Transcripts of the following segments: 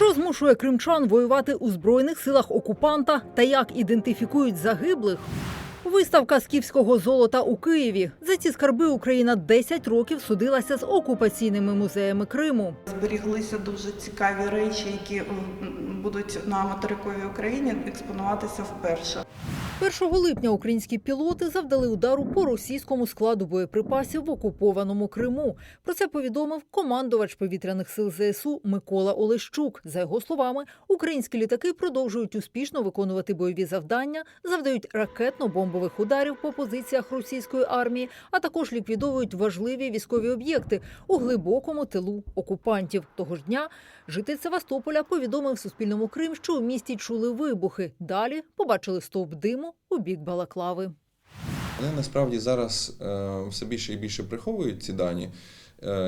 Що змушує кримчан воювати у збройних силах окупанта та як ідентифікують загиблих? Виставка скіфського золота у Києві. За ці скарби Україна 10 років судилася з окупаційними музеями Криму. Зберіглися дуже цікаві речі, які будуть на материковій Україні експонуватися вперше. 1 липня українські пілоти завдали удару по російському складу боєприпасів в окупованому Криму. Про це повідомив командувач повітряних сил ЗСУ Микола Олещук. За його словами, українські літаки продовжують успішно виконувати бойові завдання, завдають ракетно-бомбових ударів по позиціях російської армії, а також ліквідовують важливі військові об'єкти у глибокому тилу окупантів. Того ж дня житель Севастополя повідомив Суспільному Крим, що у місті чули вибухи. Далі побачили стовп диму у бік Балаклави. Вони насправді зараз е, все більше і більше приховують ці дані,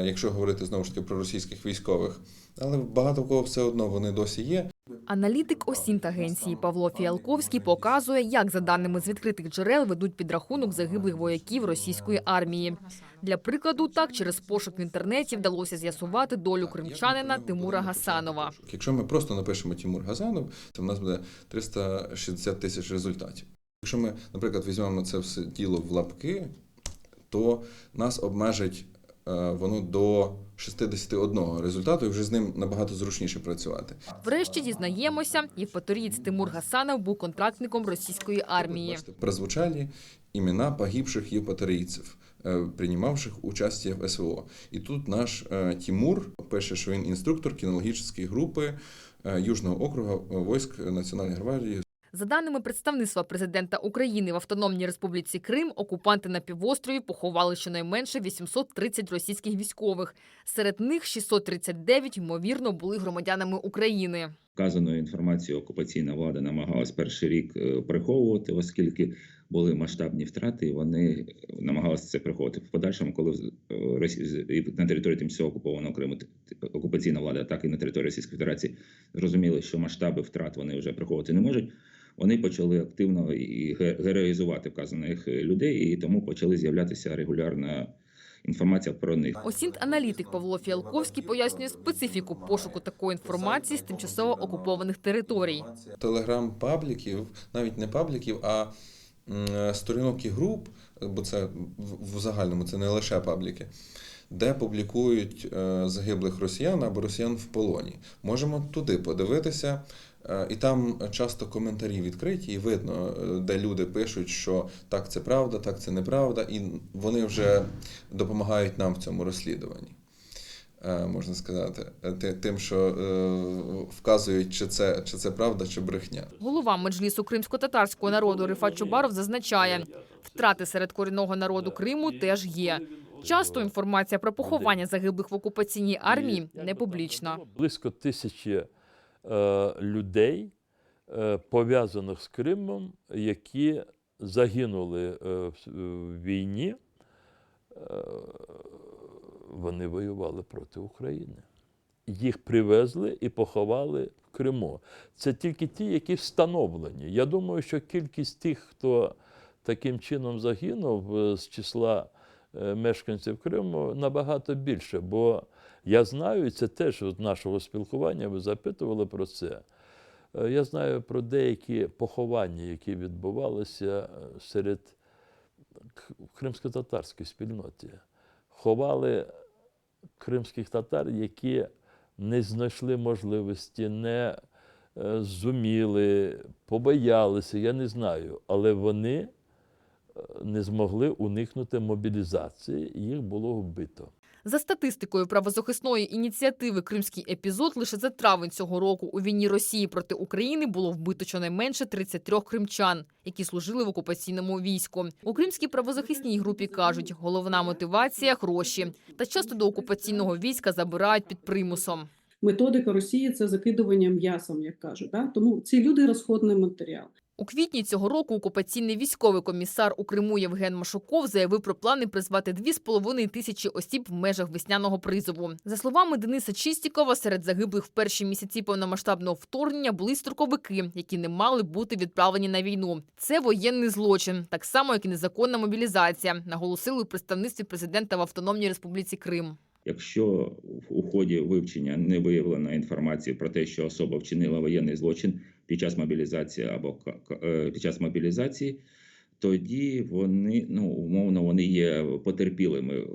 якщо говорити знову ж таки про російських військових. Але багато в кого все одно вони досі є. Аналітик Осінт-агенції Павло Фіалковський показує, як за даними з відкритих джерел ведуть підрахунок загиблих вояків російської армії. Для прикладу, так через пошук в інтернеті вдалося з'ясувати долю кримчанина Тимура Гасанова. Якщо ми просто напишемо Тимур Газанов, то в нас буде 360 тисяч результатів. Якщо ми, наприклад, візьмемо це все діло в лапки, то нас обмежить е, воно до 61 результату, і вже з ним набагато зручніше працювати. Врешті дізнаємося, євпаторієць Тимур Гасанов був контрактником російської армії. Бачите, прозвучали імена погибших євпаторійців, е, приймавших участь в СВО. І тут наш е, Тимур пише, що він інструктор кінологічної групи е, Южного округу військ Національної гвардії За даними представництва президента України в Автономній Республіці Крим, окупанти на півострові поховали щонайменше 830 російських військових. Серед них 639, ймовірно, були громадянами України. Вказану інформацію окупаційна влада намагалась перший рік е, приховувати, оскільки були масштабні втрати, і вони намагалися це приховувати. В подальшому, коли е, на території тимчасово окупованого Криму окупаційна влада, так і на території Російської Федерації зрозуміли, що масштаби втрат вони вже приховувати не можуть. Вони почали активно і героїзувати вказаних е, людей, і тому почали з'являтися регулярна інформація про них. Осінт-аналітик Павло Фіалковський пояснює специфіку пошуку такої інформації з тимчасово окупованих територій. телеграм-пабліків, навіть не пабліків, а сторінок і груп, бо це в в загальному це не лише пабліки, де публікують е, загиблих росіян або росіян в полоні. Можемо туди подивитися. Е, І там часто коментарі відкриті, і видно, е, де люди пишуть, що так це правда, так це неправда, і вони вже допомагають нам в цьому розслідуванні. Е, Можна сказати, ти- тим, що вказують, чи це, чи це правда, чи брехня. Голова меджлісу кримсько-татарського народу Рифат Чубаров зазначає, втрати серед корінного народу Криму теж є. Часто інформація про поховання загиблих в окупаційній армії не публічна. Близько тисячі людей, е, пов'язаних з Кримом, які загинули е, в, війні, е, вони воювали проти України. Їх привезли і поховали в Криму. Це тільки ті, які встановлені. Я думаю, що кількість тих, хто таким чином загинув е, з числа е, мешканців Криму, набагато більше. Бо я знаю, і це теж з нашого спілкування, ви запитували про це. Е, Я знаю про деякі поховання, які відбувалися е, серед к- в кримсько-татарській спільноті. Ховали кримських татар, які не знайшли можливості, не е, зуміли, побоялися, я не знаю. Але вони е, не змогли уникнути мобілізації, їх було вбито. За статистикою правозахисної ініціативи Кримський епізод лише за травень цього року у війні Росії проти України було вбито щонайменше 33 кримчан, які служили в окупаційному війську. У кримській правозахисній групі кажуть, головна мотивація гроші. Та часто до окупаційного війська забирають під примусом. методика Росії це закидування м'ясом, як кажуть. Да? Тому ці люди розходний матеріал. У квітні цього року окупаційний військовий комісар у Криму Євген Машуков заявив про плани призвати 2,5 тисячі осіб в межах весняного призову. За словами Дениса Чистікова, серед загиблих в перші місяці повномасштабного вторгнення були строковики, які не мали бути відправлені на війну. Це воєнний злочин, так само як і незаконна мобілізація, наголосили у представництві президента в Автономній Республіці Крим. Якщо у ході вивчення не виявлено інформації про те, що особа вчинила воєнний злочин під час мобілізації або е, під час мобілізації, тоді вони ну умовно вони є потерпілими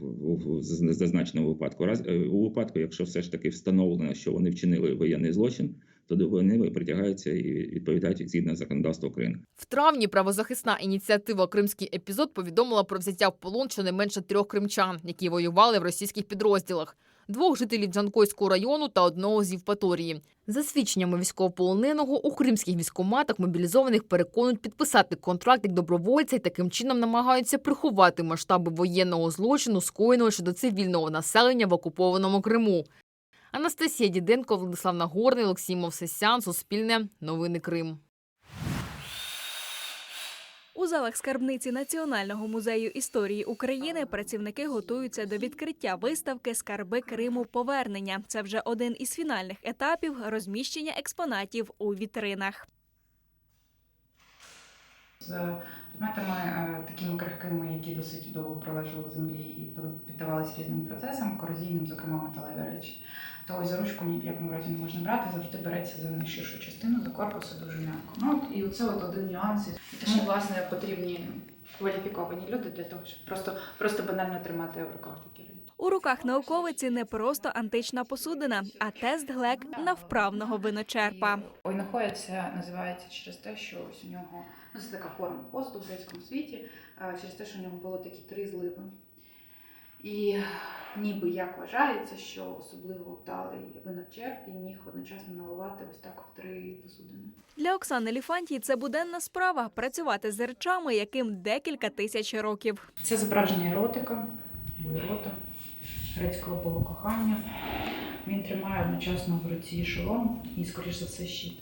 в зазначеному випадку. Раз е, у випадку, якщо все ж таки встановлено, що вони вчинили воєнний злочин, то вони притягаються і відповідають згідно законодавства України. В травні правозахисна ініціатива Кримський епізод повідомила про взяття в полон щонайменше трьох кримчан, які воювали в російських підрозділах. Двох жителів Джанкойського району та одного з Євпаторії. За свідченнями військовополоненого, у кримських військоматах мобілізованих переконують підписати контракт як добровольця і таким чином намагаються приховати масштаби воєнного злочину, скоєного щодо цивільного населення в окупованому Криму. Анастасія Діденко, Владислав Нагорний, Олексій Мовсесян, Суспільне, Новини Крим. У залах скарбниці Національного музею історії України працівники готуються до відкриття виставки Скарби Криму повернення. Це вже один із фінальних етапів розміщення експонатів у вітринах. з предметами е, такими крихкими, які досить довго пролежали в землі і піддавалися різним процесам, корозійним, зокрема металеві речі. То ось за ручку ні в якому разі не можна брати, завжди береться за найширшу частину, за корпусу дуже м'яко. Ну от і оце от один нюанс. І тому власне потрібні кваліфіковані люди для того, щоб просто, просто банально тримати в руках такі речі. У руках науковиці не просто антична посудина, а тест глек на вправного виночерпа. Ойнохоя це називається через те, що ось у нього ну, це така форма посту в грецькому світі, через те, що у нього було такі три зливи. І ніби як вважається, що особливо вдалий виночерп і міг одночасно наливати ось так в три посудини. Для Оксани Ліфантій це буденна справа працювати з речами, яким декілька тисяч років. Це зображення еротика, або ерота, грецького бога кохання. Він тримає одночасно в руці шолом і, скоріш за все, щит,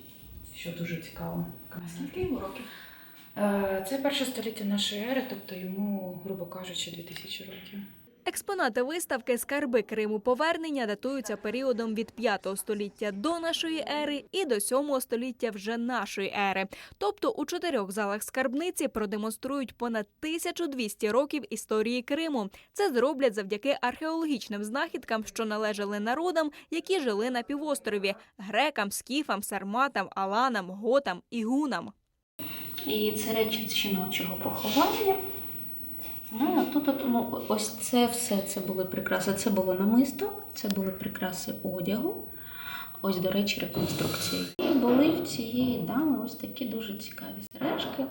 що дуже цікаво. Скільки йому років? Це перше століття нашої ери, тобто йому, грубо кажучи, 2000 років. Експонати виставки Скарби Криму повернення датуються періодом від 5 століття до нашої ери і до 7 століття вже нашої ери. Тобто у чотирьох залах скарбниці продемонструють понад 1200 років історії Криму. Це зроблять завдяки археологічним знахідкам, що належали народам, які жили на півострові грекам, скіфам, сарматам, аланам, готам і гунам. І це речі жіночого поховання. Ну, тут от, ну, ось це все це були прикраси. Це було намисто, це були прикраси одягу. Ось, до речі, реконструкції. І були в цієї дами ось такі дуже цікаві сережки.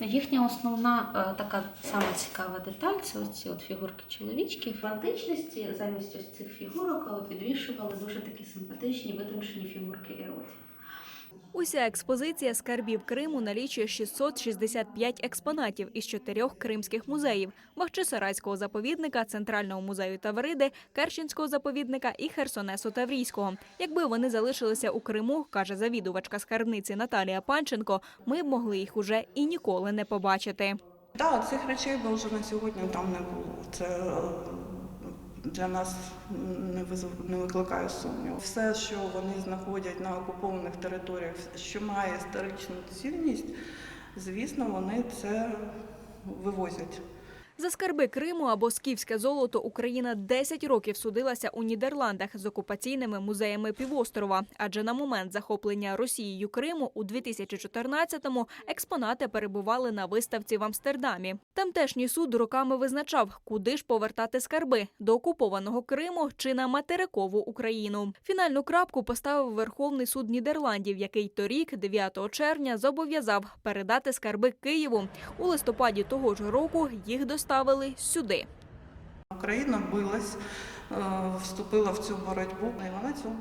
Їхня основна е, така сама цікава деталь це ось ці от фігурки чоловічків. В античності замість ось цих фігурок е, підвішували дуже такі симпатичні витончені фігурки еротів. Уся експозиція скарбів Криму налічує 665 експонатів із чотирьох кримських музеїв: Бахчисарайського заповідника, Центрального музею Тавриди, Керченського заповідника і Херсонесу Таврійського. Якби вони залишилися у Криму, каже завідувачка скарбниці Наталія Панченко, ми б могли їх уже і ніколи не побачити. Так, цих речей би вже на сьогодні там не було. Це для нас не не викликає сумніву. Все, що вони знаходять на окупованих територіях, що має історичну цінність, звісно, вони це вивозять. За скарби Криму або скіфське золото Україна 10 років судилася у Нідерландах з окупаційними музеями півострова. Адже на момент захоплення Росією Криму у 2014-му експонати перебували на виставці в Амстердамі. Тамтешній суд роками визначав, куди ж повертати скарби до окупованого Криму чи на материкову Україну. Фінальну крапку поставив Верховний суд Нідерландів, який торік, 9 червня, зобов'язав передати скарби Києву. У листопаді того ж року їх доставили сюди. Україна билась, е, вступила в цю боротьбу, і вона цю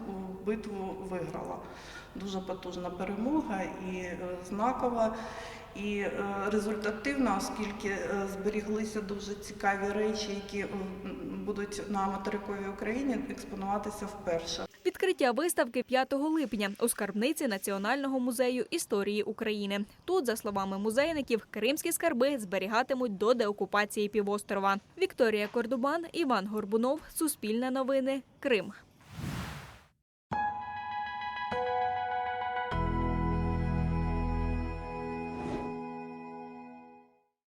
битву виграла. Дуже потужна перемога і е, знакова, і е, результативна, оскільки зберіглися дуже цікаві речі, які будуть на материковій Україні експонуватися вперше. Відкриття виставки 5 липня у скарбниці Національного музею історії України. Тут, за словами музейників, кримські скарби зберігатимуть до деокупації півострова. Вікторія Кордубан, Іван Горбунов, Суспільне новини, Крим.